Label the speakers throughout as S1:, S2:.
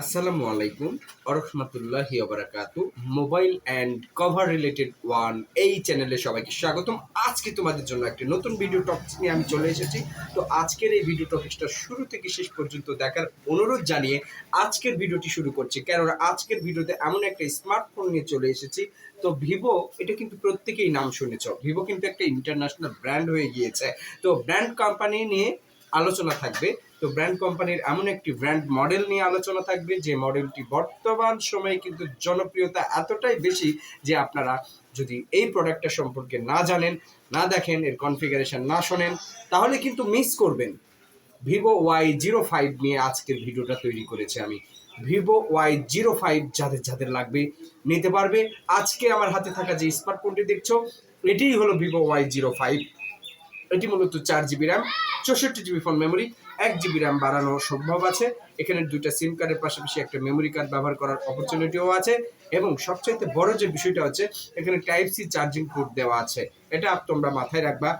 S1: আসসালামু আলাইকুম আরহামতুল্লাহি ওবারাকাতু mobile and cover related one এই চ্যানেলে সবাইকে স্বাগতম। আজকে তোমাদের জন্য একটি নতুন ভিডিও টপিক্স নিয়ে আমি চলে এসেছি। তো আজকের এই ভিডিও টপিক্সটা শুরু থেকে শেষ পর্যন্ত দেখার অনুরোধ জানিয়ে আজকের ভিডিওটি শুরু করছি। কেননা আজকের ভিডিওতে এমন একটা স্মার্টফোন নিয়ে চলে এসেছি। তো ভিভো, এটা কিন্তু প্রত্যেকেই নাম শুনেছ। ভিভো কিন্তু একটা ইন্টারন্যাশনাল ব্র্যান্ড হয়ে গিয়েছে। তো ব্র্যান্ড কোম্পানি নিয়ে আলোচনা থাকবে। তো ব্র্যান্ড কোম্পানির এমন একটি ব্র্যান্ড মডেল নিয়ে আলোচনা থাকবে, যে মডেলটি বর্তমান সময়ে কিন্তু জনপ্রিয়তা এতটাই বেশি যে আপনারা যদি এই প্রোডাক্টটা সম্পর্কে না জানেন, না দেখেন, এর কনফিগারেশন না শোনেন, তাহলে কিন্তু মিস করবেন। ভিভো ওয়াই জিরো ফাইভ নিয়ে আজকের ভিডিওটা তৈরি করেছি আমি। ভিভো ওয়াই জিরো ফাইভ যাদের যাদের লাগবে, নিতে পারবে। আজকে আমার হাতে থাকা যে স্মার্টফোনটি দেখছ, এটিই হলো ভিভো ওয়াই জিরো ফাইভ এটি মূলত চার জিবি র্যাম চৌষট্টি জিবি ফোন মেমোরি এক জিবি র্যাম বাড়ানো সম্ভব আছে। এখানে দুইটা সিম কার্ডের পাশাপাশি একটা মেমোরি কার্ড ব্যবহার করার অপরচুনিটিও আছে এবং সবচাইতে বড় যে বিষয়টা হচ্ছে, এখানে টাইপ সি চার্জিং পোর্ট দেওয়া আছে। এটা তোমরা মাথায় রাখবা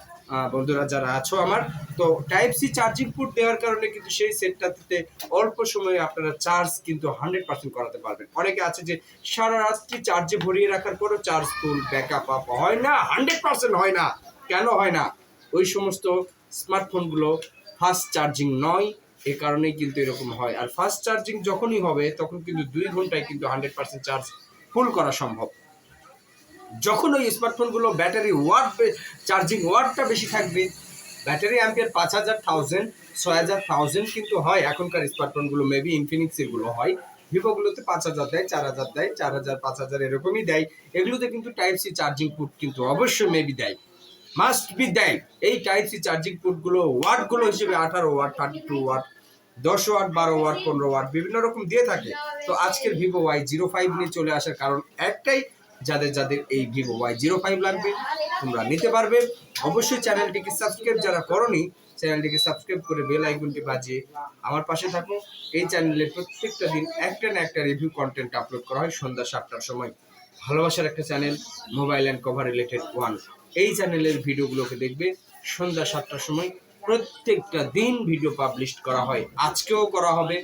S1: বন্ধুরা যারা আছো আমার। তো টাইপ সি চার্জিং পোর্ট দেওয়ার কারণে কিন্তু সেই সেটটাতে অল্প সময়ে আপনারা চার্জ কিন্তু হান্ড্রেড পার্সেন্ট করাতে পারবেন। অনেকে আছে যে সারা রাত্রি চার্জে ভরিয়ে রাখার পরও চার্জ ফুল ব্যাকআপ আপ হয় না হান্ড্রেড পার্সেন্ট হয় না। কেন হয় না? ওই সমস্ত স্মার্টফোনগুলো ফাস্ট চার্জিং নয়, এ কারণেই কিন্তু এরকম হয়। আর ফাস্ট চার্জিং যখনই হবে, তখন কিন্তু দুই ঘন্টায় কিন্তু হান্ড্রেড পার্সেন্ট চার্জ ফুল করা সম্ভব। যখন ওই স্মার্টফোনগুলো ব্যাটারি ওয়াট চার্জিং ওয়াটটা বেশি থাকবে ব্যাটারি অ্যাম্পিয়ার পাঁচ হাজার থাউজেন্ড ছয় হাজার থাউজেন্ড কিন্তু হয়। এখনকার স্মার্টফোনগুলো মেবি ইনফিনিক্সিরগুলো হয়। ভিভোগুলোতে পাঁচ হাজার দেয়, চার হাজার দেয়, চার হাজার, পাঁচ হাজার এরকমই দেয়। এগুলোতে কিন্তু টাইপ সি চার্জিং পুট কিন্তু অবশ্যই মেবি দেয়। মাস্ট বি দেয় এই টাইপ সি চার্জিং পুটগুলো ওয়াটগুলো হিসেবে আঠারো ওয়াট থার্টি টু ওয়াট দশ ওয়াট বারো ওয়াট পনেরো ওয়াট বিভিন্ন রকম দিয়ে থাকে। তো আজকের ভিভো ওয়াই জিরো ফাইভ নিয়ে চলে আসার কারণ একটাই, যাদের যাদের এই ভিভো ওয়াই জিরো ফাইভ লাগবে, তোমরা নিতে পারবে। অবশ্যই চ্যানেলটিকে সাবস্ক্রাইব যারা করনি, চ্যানেলটিকে সাবস্ক্রাইব করে বেল আইকনটি বাজিয়ে আমার পাশে থাকো। এই চ্যানেলে প্রত্যেকটা দিন একটা না একটা রিভিউ কন্টেন্ট আপলোড করা হয় সন্ধ্যা সাতটার সময়। ভালোবাসার একটা channel mobile and cover related one এই চ্যানেলের ভিডিওগুলোকে দেখবে সন্ধ্যা সাতটার সময় প্রত্যেকটা দিন ভিডিও পাবলিশ করা হয়। আজকেও করা হবে।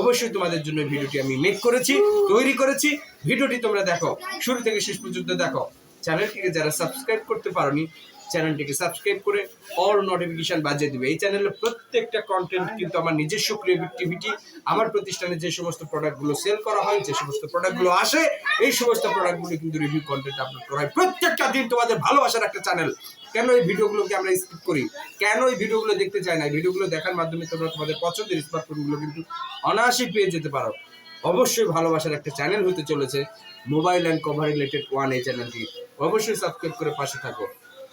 S1: অবশ্যই তোমাদের জন্য ভিডিওটি আমি মেক করেছি, তৈরি করেছি। ভিডিওটি তোমরা দেখো। শুরু থেকে শেষ পর্যন্ত দেখো। চ্যানেলটিকে যারা সাবস্ক্রাইব করতে পারোনি চ্যানেলটিকে সাবস্ক্রাইব করে অল নোটিফিকেশন বাজিয়ে দিবে। এই চ্যানেলের প্রত্যেকটা কন্টেন্ট কিন্তু আমার নিজস্ব ক্রিয়েটিভিটি আমার প্রতিষ্ঠানে যে সমস্ত প্রোডাক্টগুলো সেল করা হয়, যে সমস্ত প্রোডাক্টগুলো আসে, এই সমস্ত প্রোডাক্টগুলো কিন্তু রিভিউ কন্টেন্ট আপলোড করা হয়। প্রত্যেকটা দিন তোমাদের ভালোবাসার একটা চ্যানেল কেন এই ভিডিওগুলোকে আমরা স্কিপ করি? কেন এই ভিডিওগুলো দেখতে চাই না? ভিডিওগুলো দেখার মাধ্যমে তোমরা তোমাদের পছন্দের স্মার্টফোনগুলো কিন্তু অনায়াসেই পেয়ে যেতে পারো। অবশ্যই ভালোবাসার একটা চ্যানেল হতে চলেছে। Mobile and cover related one এই চ্যানেলটি অবশ্যই সাবস্ক্রাইব করে পাশে থাকো।